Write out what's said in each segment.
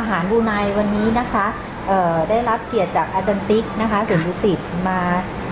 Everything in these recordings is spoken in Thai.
อาหารบรูไนวันนี้นะคะเอ่อได้รับเกียรติจากอาจารย์ติ๊กนะคะสวนดุสิตมา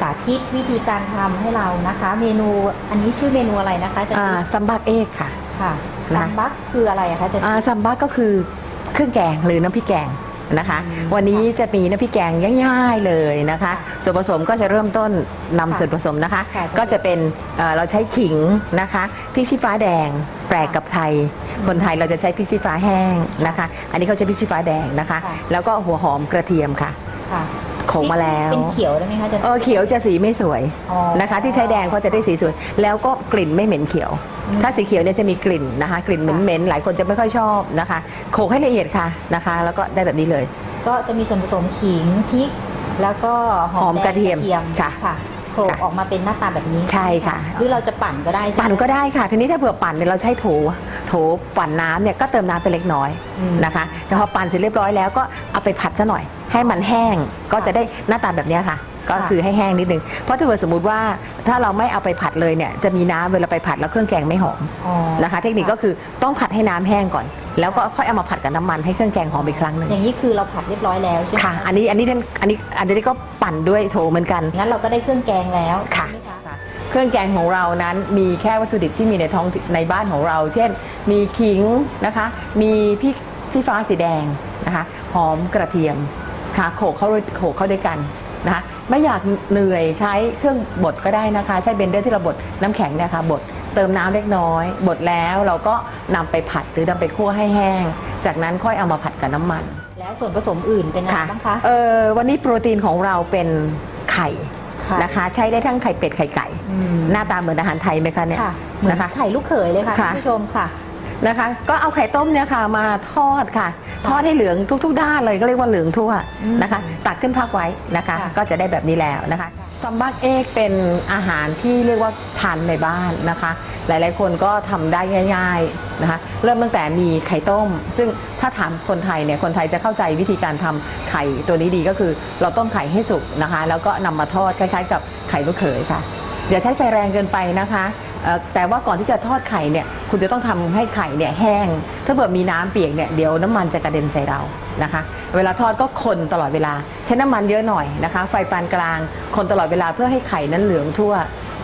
สาธิตวิธีการทำให้เรานะคะ เมนูอันนี้ชื่อเมนูอะไรนะคะอาจารย์อ่าติ๊กซัมบักเอกค่ะค่ะนะซัมบักคืออะไรอะคะอาจารย์อ่าติ๊กซัมบักก็คือเครื่องแกงหรือน้ำพริกแกง นะคะอืมวันนี้จะมีน้ำพริกแกงง่ายๆเลยนะคะค่ะส่วนผสมก็จะเริ่มต้นนำค่ะส่วนผสมนะคะ ค่ะก็จะเป็นเอ่อเราใช้ขิงนะคะพริกชี้ฟ้าแดงแปลกกับไทย คนไทยเราจะใช้พริกชี้ฟ้าแห้งนะคะ อันนี้เขาใช้พริกชี้ฟ้าแดงนะคะ ค่ะ แล้วก็หัวหอมกระเทียมค่ะ ค่ะ โขลกมาแล้วเป็นเขียวได้ไหมคะอาจารย์เออเขียวจะสีไม่สวยอ๋อนะคะ ที่ใช้แดงเพราะจะได้สีสวย แล้วก็กลิ่นไม่เหม็นเขียวอืมถ้าสีเขียวเนี่ยจะมีกลิ่นนะคะ กลิ่นเหม็นๆหลายคนจะไม่ค่อยชอบนะคะโขลกให้ละเอียดค่ะนะคะ แล้วก็ได้แบบนี้เลย ก็จะมีส่วนผสมขิงพริกแล้วก็หอมหอมแดงกระเทียมค่ะค่ะโขลกค่ะออกมาเป็นหน้าตาแบบนี้ใช่ค่ะ หรือเราจะปั่นก็ได้ใช่ไหมปั่นก็ได้ค่ะ ทีนี้ถ้าเผื่อปั่นเนี่ยเราใช้โถโถปั่นน้ำเนี่ยก็เติมน้ำไปเล็กน้อยอืมนะคะแล้วพอปั่นเสร็จเรียบร้อยแล้วก็เอาไปผัดซะหน่อย ให้มันแห้งก็จะได้หน้าตาแบบเนี้ยค่ะ ก็ค่ะคือให้แห้งนิดนึงเพราะถ้าเผื่อสมมติว่าถ้าเราไม่เอาไปผัดเลยเนี่ยจะมีน้ำเวลาไปผัดแล้วเครื่องแกงไม่หอมอ๋อนะคะ เทคนิคก็คือต้องผัดให้น้ำแห้งก่อน แล้วก็ค่อยเอามาผัดกับน้ำมันให้เครื่องแกงหอมอีกครั้งหนึ่งอย่างนี้คือเราผัดเรียบร้อยแล้วใช่ไหมค่ะ อันนี้อันนี้อันนี้อันนี้ก็ปั่นด้วยโถเหมือนกัน งั้นเราก็ได้เครื่องแกงแล้วค่ะ ใช่ไหมคะเครื่องแกงของเรานั้นมีแค่วัตถุดิบที่มีในท้องในบ้านของเรา เช่น มีขิงนะคะ มีพริกชี้ฟ้าสีแดงนะคะ หอมกระเทียม ค่ะโขลกเข้าด้วยโขลกเข้าด้วยกันนะคะไม่อยากเหนื่อยใช้เครื่องบดก็ได้นะคะ ใช้เบนเดอร์ที่เราบดน้ำแข็งเนี่ยค่ะบดเติมน้ำเล็กน้อย บดแล้วเราก็นำไปผัดหรือนำไปคั่วให้แห้ง จากนั้นค่อยเอามาผัดกับน้ำมัน แล้วส่วนผสมอื่นเป็นอะไรบ้างคะเออวันนี้โปรตีนของเราเป็นไข่ค่ะนะคะ ใช้ได้ทั้งไข่เป็ดไข่ไก่อืมหน้าตาเหมือนอาหารไทยไหมคะเนี่ยค่ะเหมือนนะคะไข่ลูกเขยเลยค่ะค่ะท่านผู้ชมค่ะ นะคะ ก็เอาไข่ต้มเนี่ยค่ะมาทอดค่ะ ทอดให้เหลืองทุก ๆ ด้านเลยก็เรียกว่าเหลืองทั่วอืมนะคะ ตักขึ้นพักไว้นะคะค่ะก็จะได้แบบนี้แล้วนะคะซัมบักเอกเป็นอาหารที่เรียกว่าทานในบ้านนะคะ หลายๆคนก็ทำได้ง่ายๆนะคะ เริ่มตั้งแต่มีไข่ต้ม ซึ่งถ้าถามคนไทยเนี่ยคนไทยจะเข้าใจวิธีการทำไข่ตัวนี้ดีก็คือ เราต้มไข่ให้สุกนะคะ แล้วก็นำมาทอดคล้ายๆ กับไข่ลูกเขยค่ะอย่าใช้ไฟแรงเกินไปนะคะเอ่อ แต่ว่าก่อนที่จะทอดไข่เนี่ยคุณจะต้องทำให้ไข่เนี่ยแห้ง ถ้าเกิดมีน้ำเปียกเนี่ยเดี๋ยวน้ำมันจะกระเด็นใส่เรานะคะ เวลาทอดก็คนตลอดเวลา ใช้น้ำมันเยอะหน่อยนะคะ ไฟปานกลาง คนตลอดเวลาเพื่อให้ไข่นั้นเหลืองทั่ว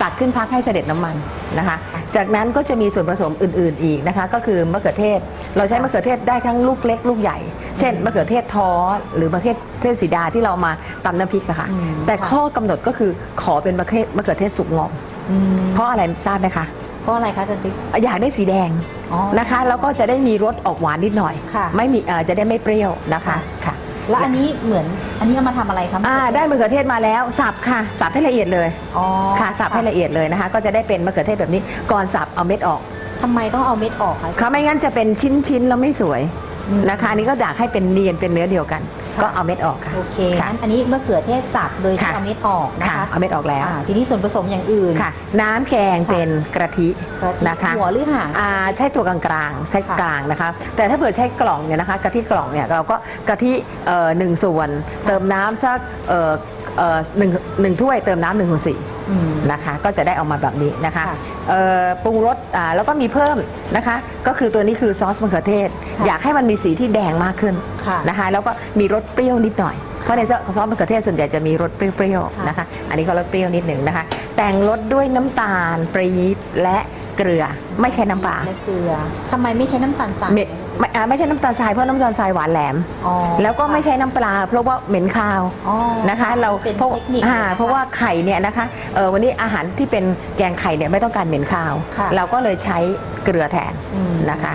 ตักขึ้นพักให้เสด็จน้ำมันนะคะ จากนั้นก็จะมีส่วนผสมอื่น ๆอีกนะคะ ก็คือมะเขือเทศ เราใช้มะเขือเทศได้ทั้งลูกเล็กลูกใหญ่ เช่นมะเขือเทศท้อหรือมะเขือเทศสีดาที่เรามาตำน้ำพริกอะค่ะอืมแต่ค่ะข้อกำหนดก็คือขอเป็นมะเขือมะเขือเทศสุกงอม อืมเพราะอะไรทราบไหมคะ เพราะอะไรคะอาจารย์ติ๊ก อยากได้สีแดงอ๋อนะคะ แล้วก็จะได้มีรสออกหวานนิดหน่อย ค่ะ ไม่มีเอ่อจะได้ไม่เปรี้ยวนะคะค่ะค่ะแล้วอันนี้เหมือนอันนี้เอามาทำอะไรคะอ่าได้มะเขือเทศมาแล้วสับค่ะสับให้ละเอียดเลยอ๋อค่ะสับให้ละเอียดเลยนะคะ ก็จะได้เป็นมะเขือเทศแบบนี้ก่อนสับเอาเม็ดออกทำไมต้องเอาเม็ดออกคะค่ะไม่งั้นจะเป็นชิ้นๆแล้วไม่สวยอืม นะคะอันนี้ก็อยากให้เป็นเนียนเป็นเนื้อเดียวกันค่ะ ก็เอาเม็ดออกค่ะ โอเคค่ะ งั้นอันนี้มะเขือเทศสับโดยที่ค่ะ เอาเม็ดออกนะค่ะคะเอาเม็ดออกแล้วอ่าทีนี้ส่วนผสมอย่างอื่นค่ะ น้ำแกงเป็นกระทิกระทินะคะ หัวหรือหาง อ่าใช้ตัวกลางๆ ใช้ค่ะกลางนะคะ แต่ถ้าเผื่อใช้กล่องเนี่ยนะคะกะทิกล่องเนี่ยเราก็กะทิเอ่อหนึ่งส่วน เติมน้ำสักเอ่อเอ่อหนึ่งหนึ่งถ้วยเติมน้ำหนึ่งส่วนสี่อืม นะคะ ก็จะได้ออกมาแบบนี้นะคะค่ะเอ่อปรุงรสอ่าแล้วก็มีเพิ่มนะคะ ก็คือตัวนี้คือซอสมะเขือเทศค่ะอยากให้มันมีสีที่แดงมากขึ้นค่ะนะคะแล้วก็มีรสเปรี้ยวนิดหน่อยเพราะในซอสมะเขือเทศส่วนใหญ่จะมีรสเปรี้ยวค่ะๆนะคะ อันนี้ก็รสเปรี้ยวนิดหนึ่งนะคะ แต่งรสด้วยน้ำตาลปรี๊บและ เกลือไม่ใช่น้ำปลาและเกลือทำไมไม่ใช้น้ำตาลทรายไม่ไม่อ่าไม่ใช่น้ำตาลทรายเพราะน้ำตาลทรายหวานแหลม อ๋อ แล้วก็ไม่ใช่น้ำปลา เพราะว่าเหม็นคาวอ๋อนะคะ เราเป็นเพราะเทคนิคอ่าลยนคเพราะว่าไข่เนี่ยนะคะเออวันนี้อาหารที่เป็นแกงไข่เนี่ยไม่ต้องการเหม็นคาว ค่ะเราก็เลยใช้เกลือแทนอืม นะคะ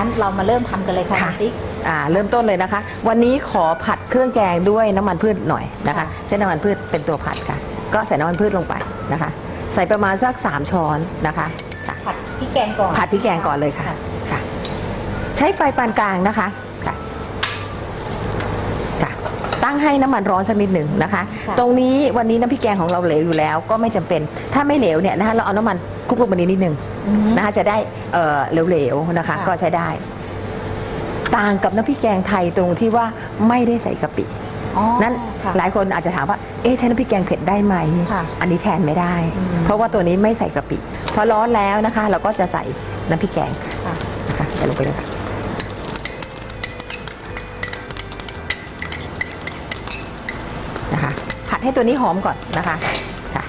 งั้นเรามาเริ่มทำกันเลยค่ะค่ะ คุณติ๊ก อ่าเริ่มต้นเลยนะคะ วันนี้ขอผัดเครื่องแกงด้วยน้ำมันพืชหน่อยนะคะค่ะ ใช้น้ำมันพืชเป็นตัวผัดค่ะ ก็ใส่น้ำมันพืชลงไปนะคะ ใส่ประมาณสัก 3 ช้อนนะคะค่ะ ผัดพริกแกงก่อนผัดพริกแกงก่อนเลยค่ะค่ะ ใช้ไฟปานกลางนะคะค่ะตั้งให้น้ำมันร้อนสักนิดหนึ่งนะคะค่ะตรงนี้วันนี้น้ำพริกแกงของเราเหลวอยู่แล้วก็ไม่จำเป็น ถ้าไม่เหลวเนี่ยนะคะเราเอาน้ำมัน คลุกลงไปนิดนึงอืมนะคะจะได้เอ่อเหลวๆนะคะค่ะก็ใช้ได้ ต่างกับน้ำพริกแกงไทยตรงที่ว่าไม่ได้ใส่กะปิอ๋อนั้นค่ะหลายคนอาจจะถามว่า เอ๊ะใช้น้ำพริกแกงเผ็ดได้ไหมค่ะอันนี้แทนไม่ได้อืมเพราะว่าตัวนี้ไม่ใส่กะปิ พอร้อนแล้วนะคะ เราก็จะใส่น้ำพริกแกงค่ะนะคะใส่ลงไปเลยค่ะนะคะผัดให้ตัวนี้หอมก่อนนะคะค่ะ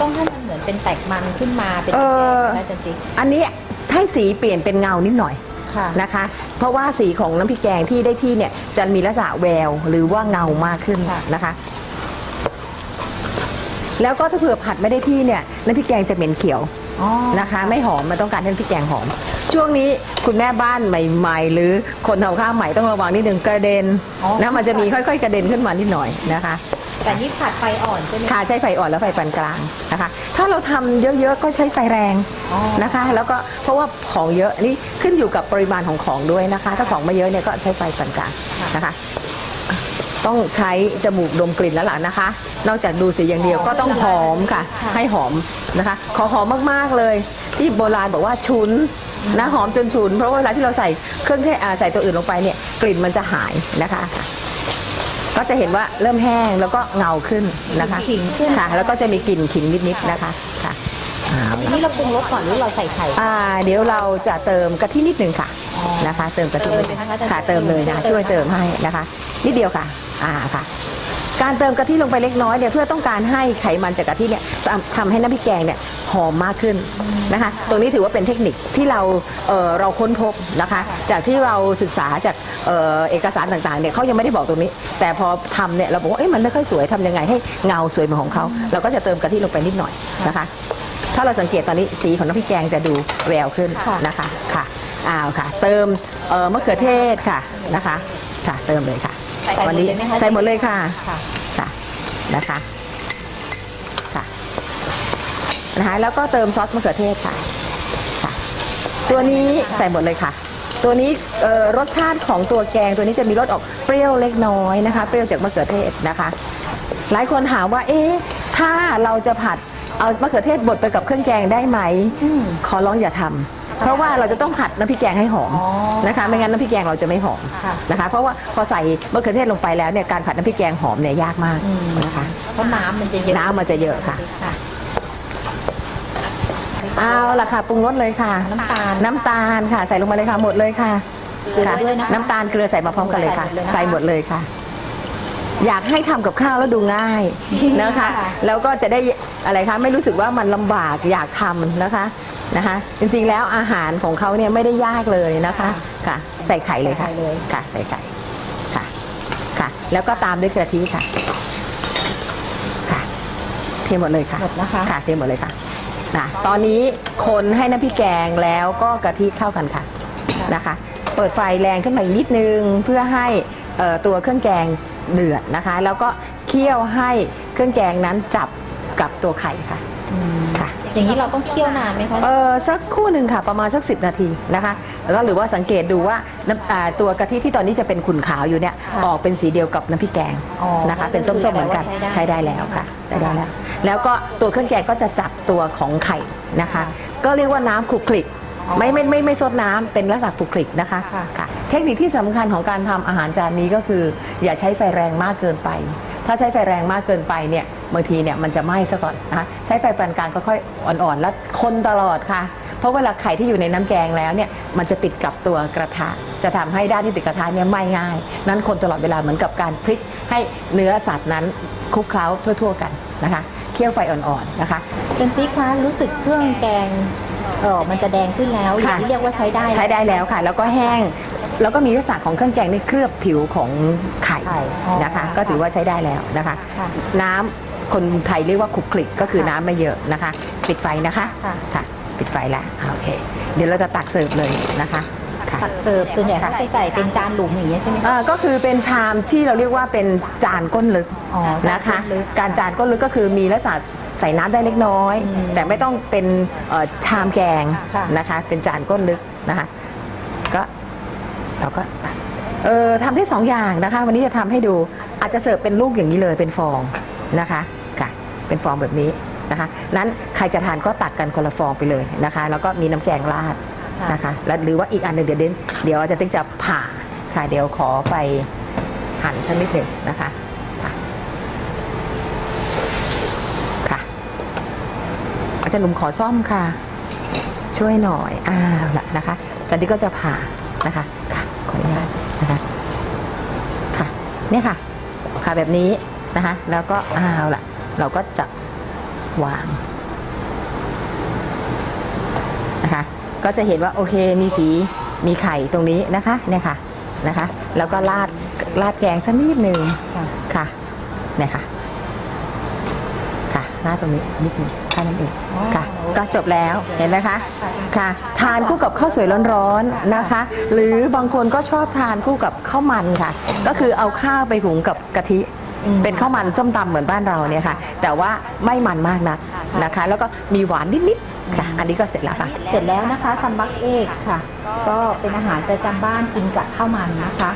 ต้องให้มันเหมือนเป็นแตกมันขึ้นมาเป็นเอ่อแดงๆนะอาจันติ๊กอันนี้ให้สีเปลี่ยนเป็นเงานิดหน่อยค่ะ นะคะ เพราะว่าสีของน้ำพริกแกงที่ได้ที่เนี่ยจะมีลักษณะแววหรือว่าเงามากขึ้นค่ะ นะคะ แล้วก็ถ้าเผื่อผัดไม่ได้ที่เนี่ยน้ำพริกแกงจะเหม็นเขียว อ๋อ นะคะ ไม่หอมมันต้องการให้น้ำพริกแกงหอม ช่วงนี้คุณแม่บ้านใหม่ๆ หรือคนทำข้าวใหม่ต้องระวังนิดนึงกระเด็นอ๋อ นะมันจะมีค่อย ๆ กระเด็นขึ้นมานิดหน่อยนะคะ แต่นี่ผัดไฟอ่อนใช่ไหม ค่ะใช้ไฟอ่อนและไฟปานกลางนะคะ ถ้าเราทำเยอะๆก็ใช้ไฟแรงอ๋อ นะคะ แล้วก็เพราะว่าของเยอะนี่ขึ้นอยู่กับปริมาณของของด้วยนะคะ ถ้าของไม่เยอะเนี่ยก็ใช้ไฟปานกลางนะคะ ต้องใช้จมูกดมกลิ่นแล้วล่ะนะคะ นอกจากดูสีอย่างเดียวก็ต้องหอมค่ะ ให้หอมนะคะ ขอหอมมากๆเลย ที่โบราณบอกว่าชุนนะหอมจนฉุน เพราะว่าเวลาที่เราใส่เครื่องเทศอ่าใส่ตัวอื่นลงไปเนี่ยกลิ่นมันจะหายนะคะ ก็จะเห็นว่าเริ่มแห้งแล้วก็เงาขึ้นนะคะขิงขึ้น ค่ะ แล้วก็จะมีกลิ่นขิงนิดๆนะคะค่ะเอาละนี่เราปรุงรสก่อนหรือเราใส่ไข่ อ่าเดี๋ยวเราจะเติมกะทินิดหนึ่งค่ะอ๋อนะคะ เติมกะทิเติมเลยนะคะอาจารย์ค่ะเติมเลยนะคะเติมช่วยเติมให้นะคะ นิดเดียวค่ะ อ่าค่ะ การเติมกะทิลงไปเล็กน้อยเนี่ยเพื่อต้องการให้ไขมันจากกะทิเนี่ยทำทำให้น้ำพริกแกงเนี่ยหอมมากขึ้นนะคะ ตรงนี้ถือว่าเป็นเทคนิคที่เราเอ่อเราค้นพบนะคะ จากที่เราศึกษาจากเอ่อเอกสารต่างๆเนี่ยเขายังไม่ได้บอกตรงนี้ แต่พอทำเนี่ยเราบอกว่าเอ๊ะมันไม่ค่อยสวยทำยังไงให้เงาสวยเหมือนของเขาเราก็จะเติมกะทิลงไปนิดหน่อยนะคะ ถ้าเราสังเกตตอนนี้สีของน้ำพริกแกงจะดูแววขึ้นค่ะนะคะค่ะอ้าวค่ะ เติมเอ่อมะเขือเทศค่ะนะคะ ค่ะเติมเลยค่ะใส่หมดวันนี้เลยไหมคะใส่หมดเลยค่ะค่ะค่ะ นะคะค่ะนะคะแล้วก็เติมซอสมะเขือเทศค่ะค่ะ ตัวนี้ใส่หมดเลยค่ะ ตัวนี้รสชาติของตัวแกงตัวนี้จะมีรสออกเปรี้ยวเล็กน้อยนะคะ เปรี้ยวจากมะเขือเทศนะคะ หลายคนถามว่าเอ๊ะถ้าเราจะผัด เอามะเขือเทศบดไปกับเครื่องแกงได้ไหมอืมขอร้องอย่าทำเพราะว่าเราจะต้องผัดน้ำพริกแกงให้หอมอ๋อนะคะไม่งั้นน้ำพริกแกงเราจะไม่หอมค่ะนะคะ เพราะว่าพอใส่มะเขือเทศลงไปแล้วเนี่ยการผัดน้ำพริกแกงหอมเนี่ยยากมากอืมนะคะเพราะน้ำมันจะเยอะน้ำมันจะเยอะค่ะค่ะเอาละค่ะปรุงรสเลยค่ะ น้ำตาลน้ำตาลค่ะ ใส่ลงมาเลยค่ะหมดเลยค่ะเกลือค่ะด้วยนะคะน้ำตาลเกลือใส่มาพร้อมกันเลยค่ะ ใส่ใส่หหมมดดเลเลยยค่ะ อยากให้ทำกับข้าวแล้วดูง่ายนะคะ ค่ะ แล้วก็จะได้อะไรคะไม่รู้สึกว่ามันลำบากอยากทำนะคะนะคะ จริงๆแล้วอาหารของเขาเนี่ยไม่ได้ยากเลยนะคะค่ะ ใส่ไข่เลยค่ะใส่ไข่เลย ค่ะ ใส่ไข่ค่ะค่ะ แล้วก็ตามด้วยกะทิค่ะค่ะเทหมดเลยค่ะ หมดนะคะ ค่ะเทหมดเลยค่ะนะตอนนี้คนให้น้ำพริกแกงแล้วก็กะทิเข้ากันค่ะ นะคะ เปิดไฟแรงขึ้นมาอีกนิดนึงเพื่อให้เอ่อตัวเครื่องแกง เดือดนะคะ แล้วก็เคี่ยวให้เครื่องแกงนั้นจับกับตัวไข่ค่ะอืมค่ะ อย่างนี้เราต้องเคี่ยวนานไหมคะ เออสักครู่หนึ่งค่ะประมาณสัก 10 นาทีนะคะแล้วก็หรือว่าสังเกตดูว่าน้ำอ่าตัวกะทิที่ตอนนี้จะเป็นขุ่นขาวอยู่เนี่ยค่ะออกเป็นสีเดียวกับน้ำพริกแกงอ๋อนะคะ เป็นส้มๆเหมือนกันก็คือใช้ได้แล้วค่ะใช้ได้แล้ว แล้วก็ตัวเครื่องแกงก็จะจับตัวของไข่นะคะ ก็เรียกว่าน้ำคลุกคลิกอ๋อไม่ไม่ไม่ไม่ซดน้ำเป็นลักษณะคลุกคลิกนะคะค่ะ ค่ะ เทคนิคที่สำคัญของการทำอาหารจานนี้ก็คือ อย่าใช้ไฟแรงมากเกินไป ถ้าใช้ไฟแรงมากเกินไปเนี่ยบางทีเนี่ยมันจะไหม้ซะก่อนนะคะใช้ไฟปานกลางก็ค่อยอ่อนๆ แล้วคนตลอดค่ะ เพราะเวลาไข่ที่อยู่ในน้ำแกงแล้วเนี่ยมันจะติดกับตัวกระทะ จะทำให้ด้านที่ติดกระทะเนี่ยไหม้ง่าย นั้นคนตลอดเวลาเหมือนกับการพลิกให้เนื้อสัตว์นั้นคลุกเคล้าทั่ว ๆ กันนะคะเคี่ยวไฟอ่อนๆนะคะเจนติ๊กคะรู้สึกเครื่องแกงเออมันจะแดงขึ้นแล้วอค่ะย่างนี้เรียกว่าใช้ได้ใช้ได้แล้วค่ะ แล้วก็แห้ง แล้วก็มีลักษณะของเครื่องแกงนี่เคลือบผิวของไข่ไข่อ๋อนะคะ ก็ถือว่าใช้ได้แล้วนะคะ ค่ะน้ำคนไทยเรียกว่าคลุกคลิกก็คือค่ะน้ำไม่เยอะนะคะ ปิดไฟนะคะค่ะ ค่ะ ปิดไฟแล้วอ่าโอเค เดี๋ยวเราจะตักเสิร์ฟเลยนะคะค่ะ ตักเสิร์ฟส่วนใหญ่เขาจะใส่เป็นจานหลุมอย่างเงี้ยใช่ไหมคะ เอ่อก็คือเป็นชามที่เราเรียกว่าเป็นจานก้นลึกอ๋อนะคะ จานก้นลึกการจานก้นลึกก็คือมีลักษณะใส่น้ำได้เล็กน้อย อืมแต่ไม่ต้องเป็นเอ่อชามแกงค่ะ นะคะ เป็นจานก้นลึกนะคะก็ เราก็ตักเออทำได้สองอย่างนะคะ วันนี้จะทำให้ดูอาจจะเสิร์ฟเป็นลูกอย่างนี้เลยเป็นฟองนะคะค่ะเป็นฟองแบบนี้นะคะนั้นใครจะทานก็ตักกันคนละฟองไปเลยนะคะ แล้วก็มีน้ำแกงราดนะคะแล้วหรือว่าอีกอันหนึ่งเดี๋ยวเดนเดี๋ยวอาจจะติ๊กจะผ่าค่ะเดี๋ยวขอไปหั่นสักนิดหนึ่งนะคะค่ะอาจารย์หนุ่มขอซ่อมค่ะ ช่วยหน่อยอ้าวละนะคะตอนนี้ก็จะผ่านะคะ ขออนุญาตนะคะค่ะเนี่ยค่ะค่ะแบบนี้นะคะแล้วก็อ้าวละเราก็จะวางนะคะก็จะเห็นว่าโอเคมีสีมีไข่ตรงนี้นะคะเนี่ยค่ะนะคะ แล้วก็ราดราดแกงสักนิดหนึ่งค่ะค่ะเนี่ยค่ะค่ะราดตรงนี้นิดหนึงแค่นั้นเองอ๋อค่ะโอเค ก็จบแล้วเห็นไหมคะค่ะค่ะ ทานคู่กับข้าวสวยร้อนๆนะคะ หรือบางคนก็ชอบทานคู่กับข้าวมันค่ะ ก็คือเอาข้าวไปหุงกับกะทิอืมเป็นข้าวมันส้มตำเหมือนบ้านเราเนี่ยค่ะ แต่ว่าไม่มันมากนักนะคะ แล้วก็มีหวานนิดๆค่ะ อันนี้ก็เสร็จแล้วค่ะ เสร็จแล้วนะคะซัมบักเอกค่ะ ก็เป็นอาหารประจำบ้านกินกับข้าวมันนะคะ